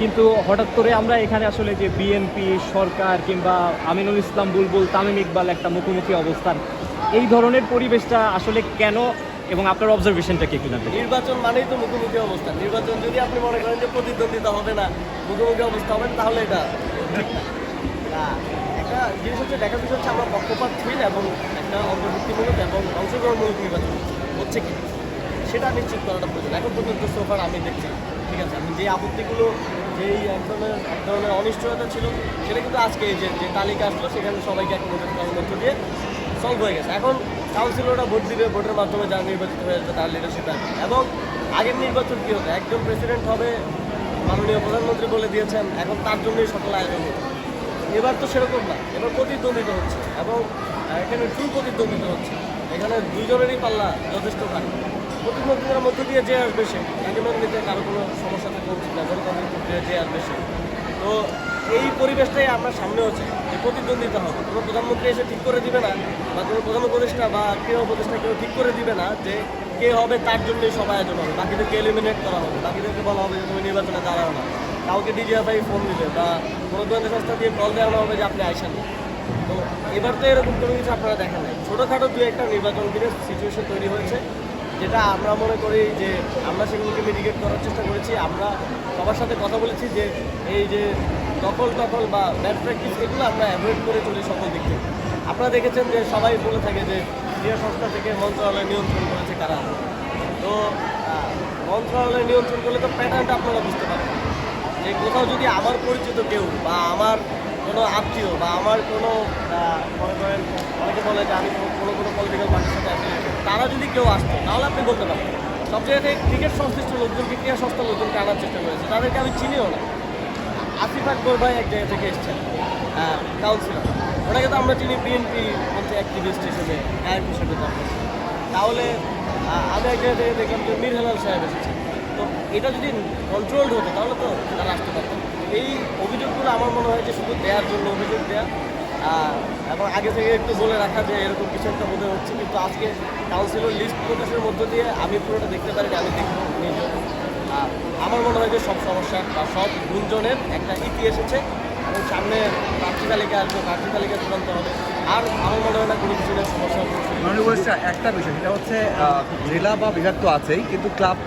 কিন্তু হঠাৎ করে আমরা এখানে আসলে যে বিএনপি সরকার কিংবা আমিনুল ইসলাম বুলবুল তামিম ইকবাল একটা মুখোমুখি অবস্থান এই ধরনের পরিবেশটা আসলে কেন এবং আপনার অবজারভেশনটা কি কিনা নির্বাচন মানেই তো মুখোমুখি অবস্থা। নির্বাচন যদি আপনি মনে করেন যে প্রতিদ্বন্দ্বিতা হবে না মুখোমুখি অবস্থা হবে না, তাহলে এটা একটা জিনিস হচ্ছে দেখা বিষয় হচ্ছে আমরা পক্ষপাতহীন এবং একটা অন্তর্ভুক্তিমূলক এবং অংশগ্রহণমূলক নির্বাচন হচ্ছে কি? সেটা নিশ্চিত করাটা প্রয়োজন। এখন পর্যন্ত সোফার আমি দেখছি ঠিক আছে? আমি যে আপত্তিগুলো যেই এক ধরনের এক ধরনের অনিশ্চয়তা ছিল, সেটা কিন্তু আজকে যে যে তালিকা আসলো, সেখানে সবাইকে করার মধ্য দিয়ে সলভ হয়ে গেছে। এখন কাউন্সিলররা ভোট দিবে, ভোটের মাধ্যমে যারা নির্বাচিত হয়ে যাবে তার লিডারশিপ আসবে এবং আগের নির্বাচন কী হতো? একজন প্রেসিডেন্ট হবে, মাননীয় প্রধানমন্ত্রী বলে দিয়েছেন, এখন তার জন্যই সকল আয়োজন এবার তো সেরকম না। এবার প্রতিদ্বন্দ্বিতা হচ্ছে এবং এখানে ট্রু প্রতিদ্বন্দ্বিতা হচ্ছে। এখানে দুজনেরই পাল্লা যথেষ্ট ভারী প্রতিদ্বন্দ্বিতার মধ্য দিয়ে যে আসবে সে তাকে নিতে কারও কোনো সমস্যা থাকা উচিত না গণতান্ত্রিক প্রক্রিয়া যে আসবে সে। তো এই পরিবেশটাই আমরা সামনে হচ্ছে, যে প্রতিদ্বন্দ্বিতা হবে। কোনো প্রধানমন্ত্রী এসে ঠিক করে দিবে না, বা কোনো প্রধান উপদেষ্টা বা ক্রীড়া উপদেষ্টা কেউ ঠিক করে দিবে না, যে কে হবে তার জন্যই সবাই আয়োজন হবে। বাকিদেরকে এলিমিনেট করা হবে। বাকিদেরকে বলা হবে যে তুমি নির্বাচনে দাঁড়াও না। কাউকে ডিজিএফআই ফোন দিবে বা কোনো গোয়েন্দা সংস্থা দিয়ে কল দেওয়া হবে যে আপনি আইসেন। না এবার তো এরকম কোনো কিছু আপনারা দেখেন নাই। ছোটোখাটো দু একটা নির্বাচন ঘিরে সিচুয়েশন তৈরি হয়েছে, যেটা আমরা মনে করি যে আমরা সেগুলোকে মিটিগেট করার চেষ্টা করেছি। আমরা সবার সাথে কথা বলেছি যে এই যে দখল টখল বা ব্যাড প্র্যাকটিস এগুলো আমরা অ্যাভয়েড করে চলি সকল দিক থেকে। আপনারা দেখেছেন যে সবাই বলে থাকে যে ক্রীড়া সংস্থা থেকে মন্ত্রণালয় নিয়ন্ত্রণ করেছে কারা? তো মন্ত্রণালয় নিয়ন্ত্রণ করলে তো প্যাটার্নটা আপনারা বুঝতে পারবেন। যে কোথাও যদি আমার পরিচিত কেউ বা আমার কোনো আত্মীয় বা আমার কোনো মনে করেন অনেকে বলে যে আমি কোনো- কোনো পলিটিক্যাল পার্টির সাথে affiliated, তারা যদি কেউ আসতো তাহলে আপনি বলতে পারবেন সব জায়গাতে ক্রিকেট সংশ্লিষ্ট লোকজনকে ক্রীড়া সংস্থার লোকজনকে আনার চেষ্টা করেছে। তাদেরকে আমি চিনিও না। আসিফ আকবর ভাই এক জায়গা থেকে এসছেন কাউন্সিলর ওনাকে তো আমরা চিনি বিএনপি মধ্যে অ্যাক্টিভিস্ট হিসেবে গায়ক হিসেবে তাহলে আমি এক জায়গা থেকে দেখলাম যে মীর হেলাল সাহেব এসেছেন। তো এটা যদি কন্ট্রোলড হতো তাহলে তো তারা আসতে পারতো। এই অভিযোগগুলো আমার মনে হয় যে শুধু দেওয়ার জন্য অভিযোগ দেওয়া এবং আগে থেকে একটু বলে রাখা যে এরকম কিছু একটা বোধ হচ্ছে। কিন্তু আজকে কাউন্সিলর লিস্ট প্রকাশের মধ্য দিয়ে আমি পুরোটা দেখতে পারি আমি দেখব নিজে আমার মনে হয় যে সব সমস্যা বা সব গুঞ্জনের একটা ইতি এসেছে। এবং সামনে প্রার্থী তালিকা আসবে প্রার্থী তালিকা চূড়ান্ত হবে। আর আমার মনে হয় না কোনো কিছু সমস্যা একটা বিষয়, সেটা হচ্ছে জেলা বা বিভাগ তো আছেই, কিন্তু ক্লাব